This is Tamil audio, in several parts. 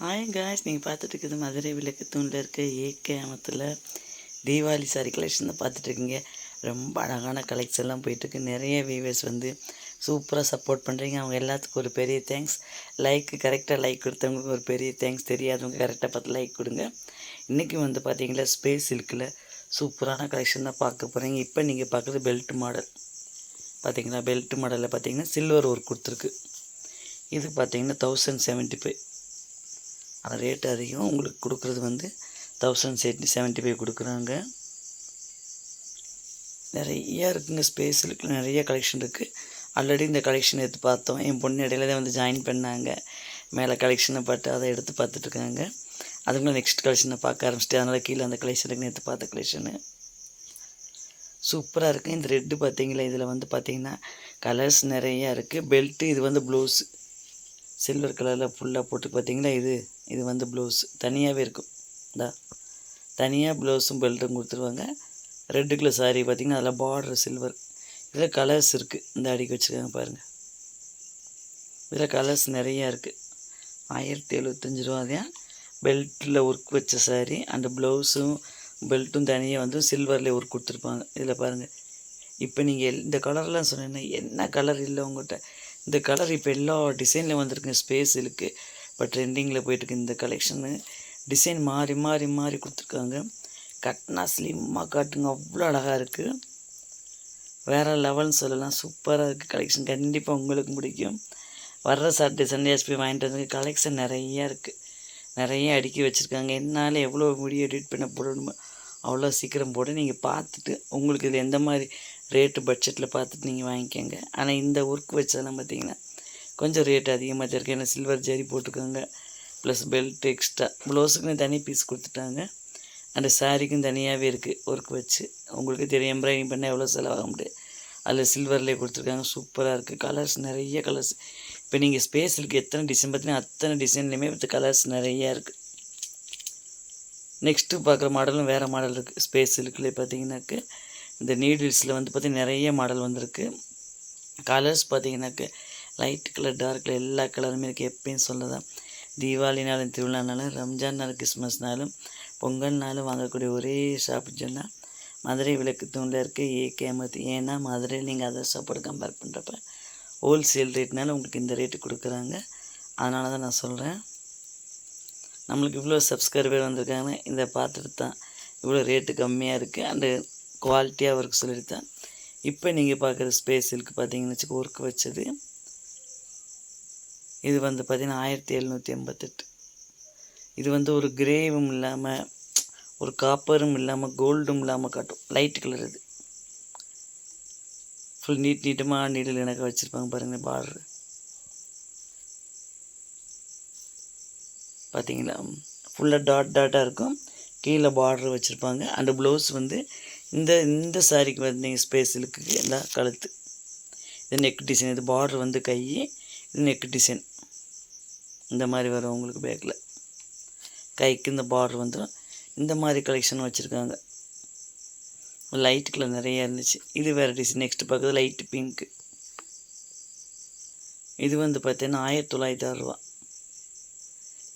ஹாய் காய்ஸ் நீங்கள் பார்த்துட்டு இருக்குது மதுரை விளக்கு தூணில் இருக்க ஏகேமத்தில் தீபாவளி சாரி கலெக்ஷன் தான் பார்த்துட்ருக்கீங்க ரொம்ப அழகான கலெக்ஷன்லாம் போயிட்டுருக்கு. நிறைய வியூவர்ஸ் வந்து சூப்பராக சப்போர்ட் பண்ணுறீங்க அவங்க எல்லாத்துக்கும் ஒரு பெரிய தேங்க்ஸ் லைக்கு கரெக்டாக லைக் கொடுத்தவங்களுக்கு ஒரு பெரிய தேங்க்ஸ் தெரியாதவங்க கரெக்டாக பார்த்து லைக் கொடுங்க. இன்றைக்கி வந்து பார்த்தீங்களா ஸ்பேஸ் சில்கில் சூப்பரான கலெக்ஷன் தான் பார்க்க போகிறீங்க இப்போ நீங்கள் பார்க்குறது பெல்ட் மாடல் பார்த்தீங்கன்னா பெல்ட் மாடலில் பார்த்தீங்கன்னா சில்வர் ஒர்க் கொடுத்துருக்கு. இது பார்த்தீங்கன்னா தௌசண்ட் செவன்ட்டி ஃபைவ் ஆனால் ரேட்டு அதிகம். உங்களுக்கு கொடுக்குறது வந்து தௌசண்ட் செவன்ட்டி செவன்ட்டி ஃபைவ் கொடுக்குறாங்க. நிறையா இருக்குங்க ஸ்பேஸ் இருக்குது நிறைய கலெக்ஷன் இருக்குது ஆல்ரெடி இந்த கலெக்ஷன் எடுத்து பார்த்தோம். என் பொண்ணு இடையில தான் வந்து ஜாயின் பண்ணாங்க. மேலே கலெக்ஷனை பார்த்து அதை எடுத்து பார்த்துட்ருக்காங்க அதுக்குள்ளே நெக்ஸ்ட் கலெக்ஷனை பார்க்க ஆரம்பிச்சிட்டு அதனால் கீழே அந்த கலெக்ஷனுக்கு எடுத்து பார்த்த கலெக்ஷனு சூப்பராக இருக்குது இந்த ரெட்டு பார்த்தீங்களா? இதில் வந்து பார்த்தீங்கன்னா கலர்ஸ் நிறையா இருக்குது பெல்ட்டு இது வந்து ப்ளவுஸு சில்வர் கலரில் ஃபுல்லாக போட்டு பார்த்தீங்களா இது இது வந்து ப்ளவுஸ் தனியாகவே இருக்கும். இந்தா தனியாக ப்ளவுஸும் பெல்ட்டும் கொடுத்துருவாங்க. ரெட்டு கலர் சாரீ பார்த்தீங்கன்னா அதில் பார்டர் சில்வர் இதில் கலர்ஸ் இருக்குது இந்த அடிக்க வச்சுருக்காங்க பாருங்கள் இதில் கலர்ஸ் நிறையா இருக்குது ஆயிரத்தி எழுபத்தஞ்சி ரூபா பெல்ட்டில் ஒர்க் வச்ச சாரீ அந்த ப்ளவுஸும் பெல்ட்டும் தனியாக வந்து சில்வரில் ஒர்க் கொடுத்துருப்பாங்க. இதில் பாருங்கள் இப்போ நீங்கள் இந்த கலர்லாம் சொன்னீங்கன்னா என்ன கலர் இல்லை உங்கள்கிட்ட இந்த கலர் இப்போ எல்லா டிசைனில் வந்திருக்கு ஸ்பேஸ் இருக்குது இப்போ ட்ரெண்டிங்கில் போயிட்டுருக்கு இந்த கலெக்ஷனு டிசைன் மாறி மாறி மாறி கொடுத்துருக்காங்க. கட்டினா ஸ்லிம்மாக காட்டுங்க. அவ்வளோ அழகாக இருக்குது வேறு லெவல்னு சொல்லலாம். சூப்பராக இருக்குது கலெக்ஷன் கண்டிப்பாக உங்களுக்கு பிடிக்கும். வர்ற சாட்டர்டே சண்டே போய் வாங்கிட்டு வந்து கலெக்ஷன் நிறையா இருக்குது நிறைய அடுக்கி வச்சுருக்காங்க. என்னால் எவ்வளோ முடியும் எடிட் பண்ண போடணுமோ அவ்வளோ சீக்கிரம் போட நீங்கள் பார்த்துட்டு உங்களுக்கு இது எந்த மாதிரி ரேட்டு பட்ஜெட்டில் பார்த்துட்டு நீங்கள் வாங்கிக்கோங்க. ஆனால் இந்த ஒர்க் வச்சதெல்லாம் பார்த்தீங்கன்னா கொஞ்சம் ரேட் அதிகமாக தான் இருக்குது ஏன்னா சில்வர் ஜரி போட்டிருக்காங்க ப்ளஸ் பெல்ட் எக்ஸ்ட்ரா ப்ளவுஸுக்குன்னு தனி பீஸ் கொடுத்துட்டாங்க. அந்த சாரீக்கும் தனியாகவே இருக்குது ஒர்க் வச்சு. உங்களுக்கு தெரியும் எம்ப்ராய்டிங் பண்ணால் எவ்வளோ செலவாக முடியாது அதில் சில்வர்லேயே கொடுத்துருக்காங்க. சூப்பராக இருக்குது கலர்ஸ் நிறைய கலர்ஸ் இப்போ நீங்கள் ஸ்பேஸுக்கு எத்தனை டிசைன் பார்த்தீங்கன்னா அத்தனை டிசைன்லேயுமே வித் கலர்ஸ் நிறையா இருக்குது நெக்ஸ்ட்டு பார்க்குற மாடலும் வேறு மாடல் இருக்குது ஸ்பேஸ் சில்க்லேயே பார்த்தீங்கன்னாக்கு இந்த நீடில்ஸில் வந்து பார்த்திங்கன்னா நிறைய மாடல் வந்திருக்கு. கலர்ஸ் பார்த்தீங்கன்னாக்கு லைட் கலர் டார்க் கலர் எல்லா கலருமே இருக்குது எப்பயும் சொல்லதான். தீபாவளினாலும் திருவிழானாலும் ரம்ஜான்னாலும் கிறிஸ்மஸ்னாலும் பொங்கல்னாலும் வாங்கக்கூடிய ஒரே ஷாப்புன்னு சொன்னால் மதுரை விளக்கு தூணில் இருக்க ஏகே அமர்த்தி ஏன்னா மதுரையில் நீங்கள் அதர் சாப்பாடு கம்பேர் பண்ணுறப்ப ஹோல்சேல் ரேட்னால உங்களுக்கு இந்த ரேட்டு கொடுக்குறாங்க. அதனால தான் நான் சொல்கிறேன் நம்மளுக்கு இவ்வளோ சப்ஸ்கிரைபர் வந்திருக்காங்க இதை பார்த்துட்டு தான் இவ்வளோ ரேட்டு கம்மியாக இருக்குது அண்டு குவாலிட்டியாக ஒர்க் சொல்லியிருந்தேன் இப்போ நீங்கள் பார்க்குற ஸ்பேஸ் சில்க் பார்த்தீங்கன்னு வச்சுக்க ஒர்க் வச்சது இது வந்து பார்த்திங்கன்னா ஆயிரத்தி எழுநூற்றி எண்பத்தெட்டு. இது வந்து ஒரு கிரேவும் இல்லாமல் ஒரு காப்பரும் இல்லாமல் கோல்டும் இல்லாமல் காட்டும். லைட் கலர் இது. ஃபுல் நீட் நீட்டமாக நீடில் எனக்கு வச்சுருப்பாங்க பாருங்கள் பார்டரு பார்த்தீங்களா ஃபுல்லாக டாட் டாட்டாக இருக்கும். கீழே பார்டர் வச்சுருப்பாங்க. அந்த ப்ளவுஸ் வந்து இந்த இந்த சாரிக்கு வந்தீங்க ஸ்பேஸ் இருக்கு. இந்த கழுத்து. இது நெக் டிசைன் இது பார்டர் வந்து கை இது நெக் டிசைன் இந்த மாதிரி வரும் உங்களுக்கு பேக்கில் கைக்கு இந்த பார்டர் வந்துடும் இந்த மாதிரி கலெக்ஷன் வச்சுருக்காங்க. லைட் கலர் நிறையா இருந்துச்சு. இது வேறு டிசைன் நெக்ஸ்ட் பார்க்குறது லைட் பிங்க்கு இது வந்து பார்த்தீங்கன்னா ஆயிரத்தி தொள்ளாயிரத்தி ஆறுரூவா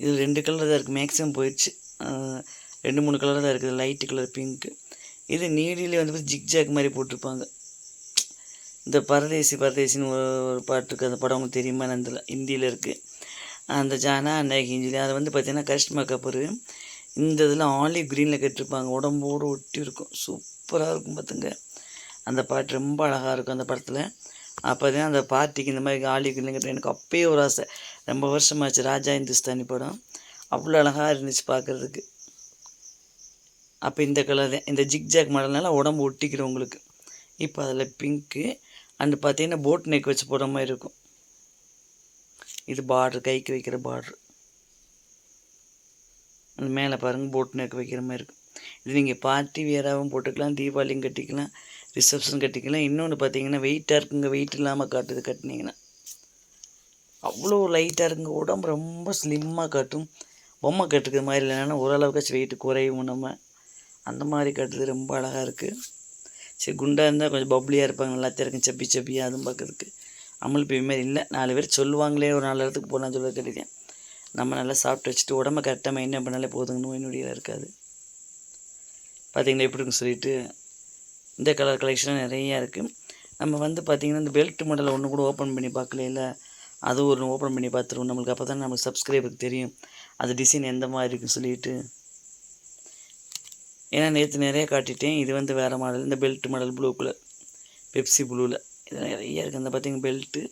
இது ரெண்டு கலர் தான் இருக்குது மேக்ஸிமம் போயிடுச்சு. ரெண்டு மூணு கலர் தான் இருக்குது. லைட்டு கலர் பிங்க்கு இது நீடிலே வந்து ஜிக் ஜாக் மாதிரி போட்டிருப்பாங்க. இந்த பரதேசி பரதேசின்னு ஒரு ஒரு பாட்டு இருக்குது அந்த படம் உங்களுக்கு தெரியுமா? அந்த ஹிந்தியில் இருக்குது அந்த ஜானா அந்த அதை வந்து பார்த்தீங்கன்னா கரிஷ்மா கபூர். இந்த இதில் ஆலிவ் க்ரீனில் கட்டிருப்பாங்க. உடம்போடு ஒட்டி இருக்கும். சூப்பராக இருக்கும் பார்த்துங்க அந்த பாட்டு ரொம்ப அழகாக இருக்கும் அந்த படத்தில். அப்போ தான் அந்த பார்ட்டிக்கு இந்த மாதிரி ஆலிவ் க்ரீனில் கட்டுற எனக்கு அப்பயே ஒரு ஆசை. ரொம்ப வருஷமாச்சு ராஜா இந்துஸ்தானி படம். அவ்வளோ அழகாக இருந்துச்சு பார்க்குறதுக்கு அப்போ இந்த கலர் தான் இந்த ஜிக்ஜாக் மாடல்னால உடம்பு ஒட்டிக்கிறோம் உங்களுக்கு. இப்போ அதில் பிங்க்கு அண்டு பார்த்தீங்கன்னா போட் நெக் வச்சு போகிற மாதிரி இருக்கும். இது பார்ட்ரு கைக்கு வைக்கிற பார்ட்ரு அந்த மேலே பாருங்கள் போட் நெக் வைக்கிற மாதிரி இருக்கும். இது நீங்கள் பார்ட்டி வியராகவும் போட்டுக்கலாம் தீபாவளியும் கட்டிக்கலாம் ரிசப்ஷன் கட்டிக்கலாம். இன்னொன்று பார்த்தீங்கன்னா வெயிட்டாக இருக்குங்க வெயிட் இல்லாமல் காட்டுது கட்டினீங்கன்னா. அவ்வளோ லைட்டாக இருக்குங்க உடம்பு ரொம்ப ஸ்லிம்மாக காட்டும். பொம்மை கட்டுக்கிற மாதிரி இல்லைன்னா ஓரளவுக்காச்சும் வெயிட் குறையும் நம்ம. அந்த மாதிரி கட்டுறது ரொம்ப அழகாக இருக்குது சரி குண்டாக இருந்தால் கொஞ்சம் பப்ளியாக இருப்பாங்க. நல்லா இருக்கும் சப்பி செப்பியாக அதுவும் பார்க்குறதுக்கு. அமல் பே மாதிரி இல்லை. நாலு பேர் சொல்லுவாங்களே ஒரு நாலு இடத்துக்கு போனால் சொல்ல கட்டிட்டேன் நம்ம நல்லா சாப்பிட்டு வச்சுட்டு உடம்ப கரெக்டாக மெயின்டைன் பண்ணாலே போதுங்க நோய் நொடியெல்லாம் இருக்காது. பார்த்தீங்களா எப்படி இருக்குன்னு சொல்லிட்டு. இந்த கலர் கலெக்ஷன் நிறையா இருக்குது நம்ம வந்து பார்த்திங்கன்னா இந்த பெல்ட் மாடலை ஒன்று கூட ஓப்பன் பண்ணி பார்க்கல இல்லை அது ஒரு ஓப்பன் பண்ணி பார்த்துருவோம் நம்மளுக்கு. அப்போ தான் நமக்கு சப்ஸ்கிரைபருக்கு தெரியும். அது டிசைன் எந்த மாதிரி இருக்குன்னு சொல்லிட்டு. ஏன்னா நேற்று நிறைய காட்டிட்டேன். இது வந்து வேறு மாடல் இந்த belt model blue colour Pepsi ப்ளூவில் இது நிறைய இருக்குது அந்த பார்த்திங்க பெல்ட்டு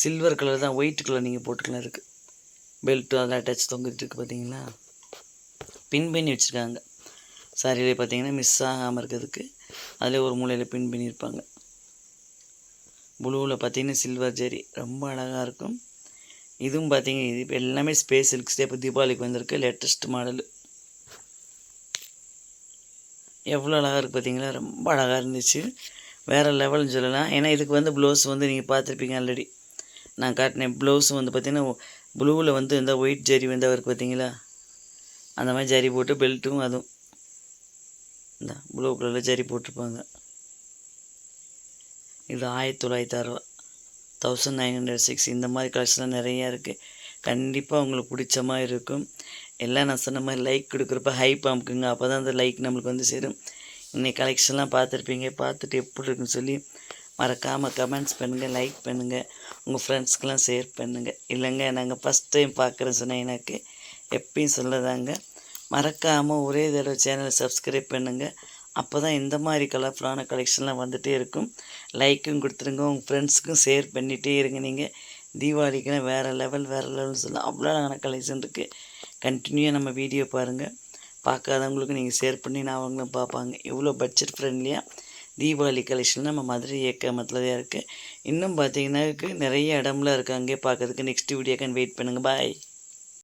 சில்வர் கலர் தான். ஒயிட் கலர் நீங்கள் போட்டுக்கலாம் இருக்குது பெல்ட்டு அதெல்லாம் அட்டாச் தொங்கிட்டு இருக்குது பார்த்தீங்களா பின் பண்ணி வச்சுருக்காங்க. சாரியிலே பார்த்தீங்கன்னா மிஸ் ஆகாமல் இருக்கிறதுக்கு அதில் ஒரு மூலையில் பின் பண்ணியிருப்பாங்க. ப்ளூவில் பார்த்தீங்கன்னா சில்வர் ஜெரி ரொம்ப அழகாக இருக்கும். இதுவும் பார்த்தீங்க இது இப்போ எல்லாமே ஸ்பேஸ் சில்க்ஸ்டே இப்போ தீபாவளிக்கு வந்திருக்கு லேட்டஸ்ட் மாடலு எவ்வளோ அழகாக இருக்குது பார்த்தீங்களா ரொம்ப அழகாக இருந்துச்சு. வேறு லெவல்னு சொல்லலாம். ஏன்னா இதுக்கு வந்து ப்ளவுஸ் வந்து நீங்கள் பார்த்துருப்பீங்க ஆல்ரெடி நான் காட்டினேன் ப்ளவுஸும் வந்து பார்த்தீங்கன்னா ப்ளூவில் வந்து இந்த ஒயிட் ஜரி வந்து அவருக்கு பார்த்தீங்களா அந்த மாதிரி ஜரி போட்டு பெல்ட்டும் அதுவும். இந்த ப்ளூ கலரில் ஜரி போட்டிருப்பாங்க. இது ஆயிரத்தி தொள்ளாயிரத்தி அறுபது தௌசண்ட் நைன் ஹண்ட்ரட் சிக்ஸ் இந்த மாதிரி கலெக்ஷன்லாம் நிறையா இருக்குது கண்டிப்பாக உங்களுக்கு பிடிச்ச மாதிரி இருக்கும். எல்லாம் நான் சொன்ன மாதிரி லைக் கொடுக்குறப்ப ஹைப் அமுக்குங்க அப்போ தான் அந்த லைக் நம்மளுக்கு வந்து சேரும். இன்றைக்கி கலெக்ஷன்லாம் பார்த்துருப்பீங்க. பார்த்துட்டு எப்படி இருக்குன்னு சொல்லி மறக்காமல் கமெண்ட்ஸ் பண்ணுங்கள் லைக் பண்ணுங்கள் உங்கள் ஃப்ரெண்ட்ஸ்க்கெலாம் ஷேர் பண்ணுங்கள் இல்லைங்க நாங்கள் ஃபஸ்ட் டைம் பார்க்குறேன் சொன்னேன் எனக்கு எப்பயும் சொல்லதாங்க. மறக்காமல் ஒரே தடவை சேனலை சப்ஸ்கிரைப் பண்ணுங்கள் அப்போ தான் இந்த மாதிரி கலர்ஃபுல்லான கலெக்ஷன்லாம் வந்துகிட்டே இருக்கும். லைக்கும் கொடுத்துருங்க உங்கள் ஃப்ரெண்ட்ஸுக்கும் ஷேர் பண்ணிகிட்டே இருங்க நீங்கள் தீபாவளிக்குலாம் வேறு லெவல் வேறு லெவல்னு சொல்லலாம் அவ்வளோ அழகான கலெக்ஷன் இருக்குது கண்டினியூவாக நம்ம வீடியோ பாருங்கள் பார்க்காதவங்களுக்கு நீங்கள் ஷேர் பண்ணி நான் அவங்களும் பார்ப்பாங்க. எவ்வளோ பட்ஜெட் ஃப்ரெண்ட்லியாக தீபாவளி கலெக்ஷன் நம்ம மதுரை இயக்க தான் இருக்குது இன்னும் பார்த்தீங்கன்னா நிறைய இடம்லாம் இருக்குது அங்கேயே பார்க்கறதுக்கு நெக்ஸ்ட் வீடியோக்கான வெயிட் பண்ணுங்கள் பாய்